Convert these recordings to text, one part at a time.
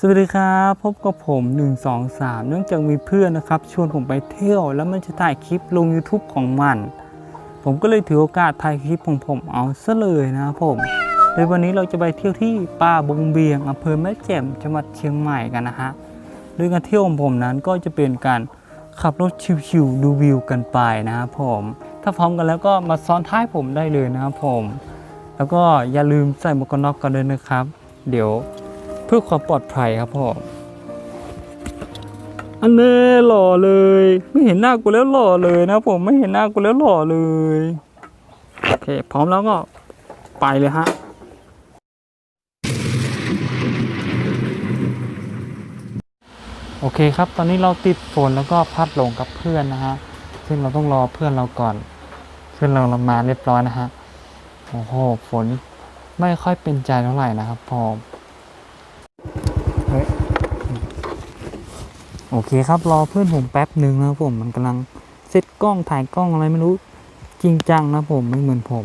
สวัสดีครับพบกับผม 1 2 3 เนื่องจากมีเพื่อนนะครับชวนผมไปเที่ยว แล้วมันจะถ่ายคลิปลง YouTube ของมัน ผมก็เลยถือโอกาสถ่ายคลิปของผมเอาซะเลยนะครับผมโดยวันนี้เราจะไปเที่ยวที่ป่าบงเบียงอำเภอแม่แจ่มจังหวัดเชียงใหม่กันนะฮะโดยการเที่ยวของผมนั้นก็จะเป็นการขับรถชิวๆดูวิวกันไปนะครับผมถ้าพร้อมกันแล้วก็มาซ้อนท้ายผมได้เลยนะครับผม แล้วก็อย่าลืมใส่หมวกกันน็อกกันด้วยนะครับ เดี๋ยว เพื่อความปลอดภัยครับพ่ออันเน่หล่อเลย ไม่เห็นหน้ากูแล้วหล่อเลยนะผมไม่เห็นหน้ากูแล้วหล่อเลยโอเคพร้อมแล้วก็ไปเลยฮะโอเคครับ ตอนนี้เราติดฝนแล้วก็พัดหลงกับเพื่อนนะฮะ ซึ่งเราต้องรอเพื่อนเราก่อน เพื่อนเราเรามาเรียบร้อยนะฮะ โอ้โห ฝนไม่ค่อยเป็นใจเท่าไหร่นะครับพอ เฮ้ยโอเคครับรอเพื่อนผมแป๊บหนึ่งนะผมมันกำลังเซตกล้องถ่ายกล้องอะไรไม่รู้จริงจังนะผมไม่เหมือนผม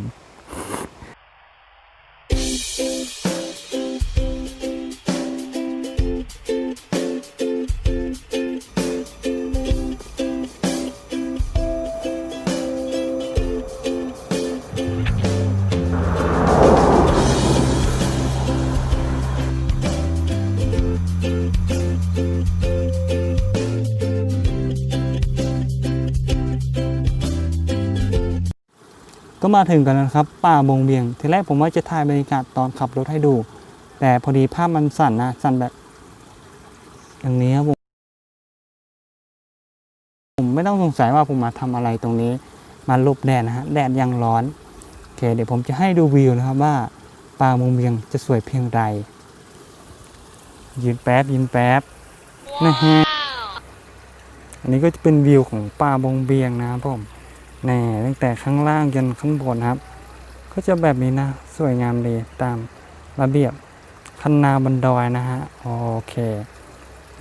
ก็มาถึงกันแล้วนะครับ ป่าบงเบียง ทีแรกผมว่าจะถ่ายบรรยากาศตอนขับรถให้ดู แต่พอดีภาพมันสั่นนะ สั่นแบบ อย่างนี้ครับผมผมไม่ต้องสงสัยว่าผมมาทำอะไรตรงนี้ มาลบแดดนะฮะ แดดยังร้อนโอเค เดี๋ยวผมจะให้ดูวิวนะครับว่าป่าบงเบียงจะสวยเพียงใดยืนแป๊บยืนแป๊บนะฮะอันนี้ก็จะเป็นวิวของป่าบงเบียงนะครับผม แน่ตั้งแต่ข้างล่างจนข้างบนครับ ก็จะแบบนี้นะ สวยงามดีตามระเบียบคันนาบันดอยนะฮะโอเค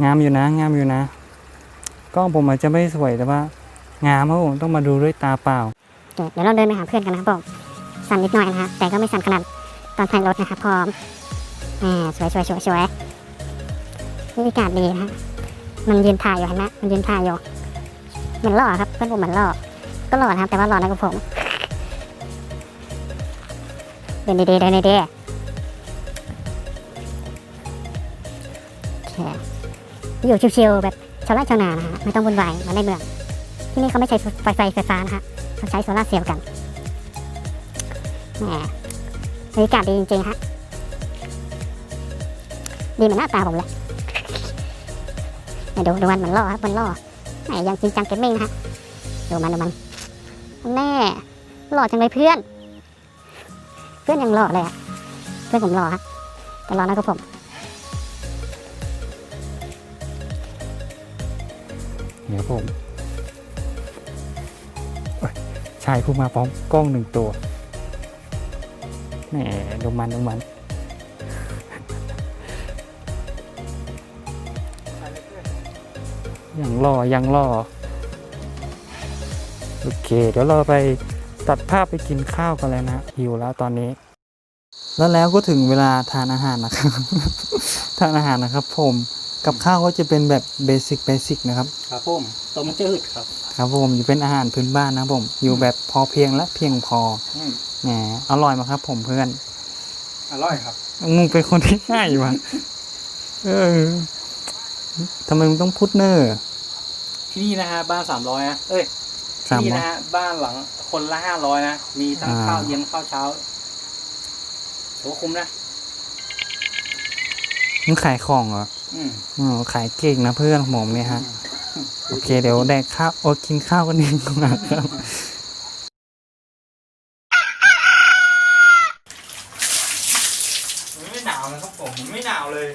งามอยู่นะ งามอยู่นะกล้องผมอาจจะไม่สวยแต่ว่า งามครับผมต้องมาดูด้วยตาเปล่าเดี๋ยวเราเดินไปหาเพื่อนกันนะครับผมสั่นนิดหน่อยนะฮะแต่ก็ไม่สั่นขนาดตอนถ่ายรถนะครับพร้อมอ่าสวยสวยสวยสวยบรรยากาศดีนะฮะมันยืนถ่ายอยู่เห็นไหมมันยืนถ่ายอยู่เหมือนล่อครับเพื่อนผมเหมือนล่อ ก็หล่อนะครับ แต่ว่าหล่อน้อยกว่าผม เดินดีๆเดินดีๆอยู่ชิวๆแบบชาวไร่ชาวนานะฮะไม่ต้องวุ่นวายมือนในเมือง ที่นี่เขาไม่ใช้ไฟไฟไฟฟ้านะฮะเขาใช้โซลาร์เซลล์กันแหมบรรยากาศดีจริงๆฮะดีเหมือนหน้าตาผมเลยเนี่ยดูดูมันเหมือนล่อครับมันล่อแหมยังจริงจังเกมมิ่งนะฮะดูมันดูมัน แน่หล่อจังเลยเพื่อน เพื่อนยังหล่อเลยอะเพื่อนผมหล่อฮะแต่หล่อน้อยกว่าผม เดี๋ยวผมเอ้ยชายผู้มาพร้อมกล้องหนึ่งตัวแหมดูมันดูมันยังรอยังรอ โอเค เดี๋ยวเราไปตัดภาพไปกินข้าวกันแล้วนะหิวแล้วตอนนี้ แล้วแล้วก็ถึงเวลาทานอาหารนะครับ ทานอาหารนะครับ ผมกับข้าวก็จะเป็นแบบเบสิกเบสิกนะครับ ครับผมต้มจืดครับ ครับผมอยู่เป็นอาหารพื้นบ้านนะครับผม อยู่แบบพอเพียงและเพียงพออืมแหมอร่อยมากครับ ผมเพื่อน อร่อยครับมึงเป็นคนที่ง่ายวะเออทำไมมึงต้องพูดเนอร์ที่นี่นะฮะบ้านสามร้อยนะเอ้ย สามที่นี่ร้อยนะฮะบ้านหลังคนละห้าร้อยนะ มีทั้งอ่า ข้าวเย็นข้าวเช้าโหคุ้มนะ มึงขายของเหรออืมอ๋อขายเก่งนะเพื่อนผมเนี่ยฮะ โอเคเดี๋ยวแดกข้าวโอ้กินข้าวกันเองก่อนนะครับไม่หนาวนะครับผมไม่หนาวเลย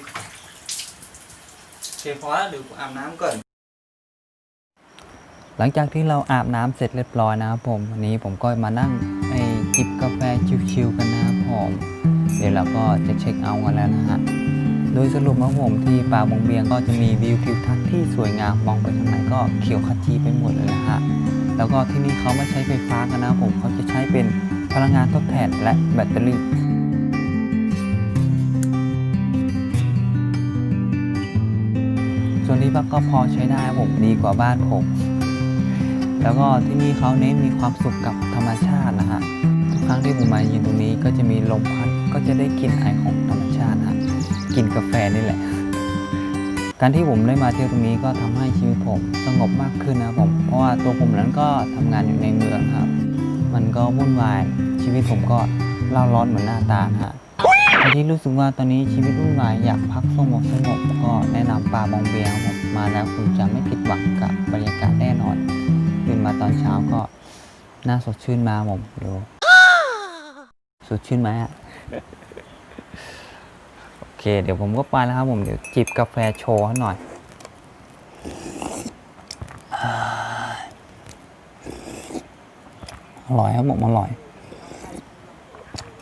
โอเคพอแล้วเดี๋ยวอาบน้ำก่อน หลังจากที่เราอาบน้ำเสร็จเรียบร้อยนะครับผมวันนี้ผมก็มานั่งไอจิบกาแฟชิวๆกันนะครับผมเดี๋ยวเราก็จะเช็คเอาท์กันแล้วนะฮะโดยสรุปนะผมที่ป่าบงเบียงก็จะมีวิวทิวทัศน์ที่สวยงามมองไปทางไหนก็เขียวขจีไปหมดเลยนะฮะแล้วก็ที่นี่เขาไม่ใช้ไฟฟ้ากันนะผมเขาจะใช้เป็นพลังงานทดแทนและแบตเตอรี่ที่พักก็พอใช้ได้ผมดีกว่าบ้านผม แล้วก็ที่นี่เขาเน้นมีความสุขกับธรรมชาตินะฮะทุกครั้งที่ผมมายืนตรงนี้ก็จะมีลมพัดก็จะได้กลิ่นไอของธรรมชาติฮะกลิ่นกาแฟนี่แหละ การที่ผมได้มาเที่ยวตรงนี้ก็ทำให้ชีวิตผมสงบมากขึ้นนะผมเพราะว่าตัวผมนั้นก็ทำงานอยู่ในเมืองครับ มันก็วุ่นวายชีวิตผมก็เล่าร้อนเหมือนหน้าตาฮะใครที่รู้สึกว่าตอนนี้ชีวิตวุ่นวายอยากพักสงบสงบก็แนะนำป่าบองเบียครับผมมาแล้วคุณจะไม่ผิดหวังกับบรรยากาศ ตอนเช้าก็น่าสดชื่นมาผมดูสดชื่นไหมอะโอเค เดี๋ยวผมก็ไปแล้วครับผมเดี๋ยวจิบกาแฟโชว์ให้หน่อยอร่อยครับผมอร่อย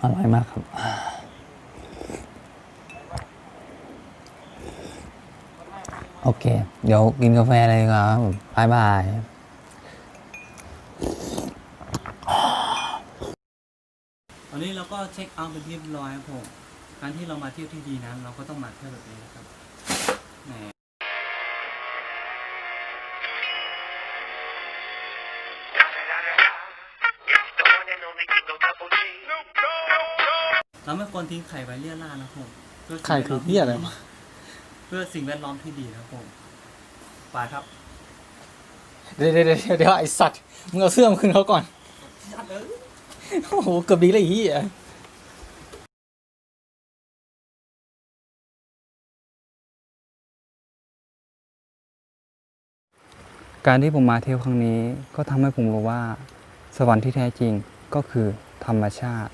อร่อยมากครับ โอเค เดี๋ยวกินกาแฟเลยดีกว่าครับผมบายบาย ตอนนี้เราก็เช็คเอาท์เป็นที่เรียบร้อยครับผมการที่เรามาเที่ยวที่ดีนั้นเราก็ต้องมาเที่ยวแบบนี้นะครับแหมเราไม่ควรทิ้งไข่ไว้เลี่ยราดนะครับผมเพื่สิ่งไข่คือเหี้ยอะไรวะเพื่อสิ่งแวดล้อมที่ดีนะครับผมไปครับเดี๋ยวเดี๋ยวเดี๋ยวเดี๋ยวไอสัตว์มึงเอาเสื้อมาคืนเขาก่อน โอ้โห เกือบดีเลยฮี้ยการที่ผมมาเที่ยวครั้งนี้ก็ทำให้ผมรู้ว่า สวรรค์ที่แท้จริงก็คือธรรมชาติ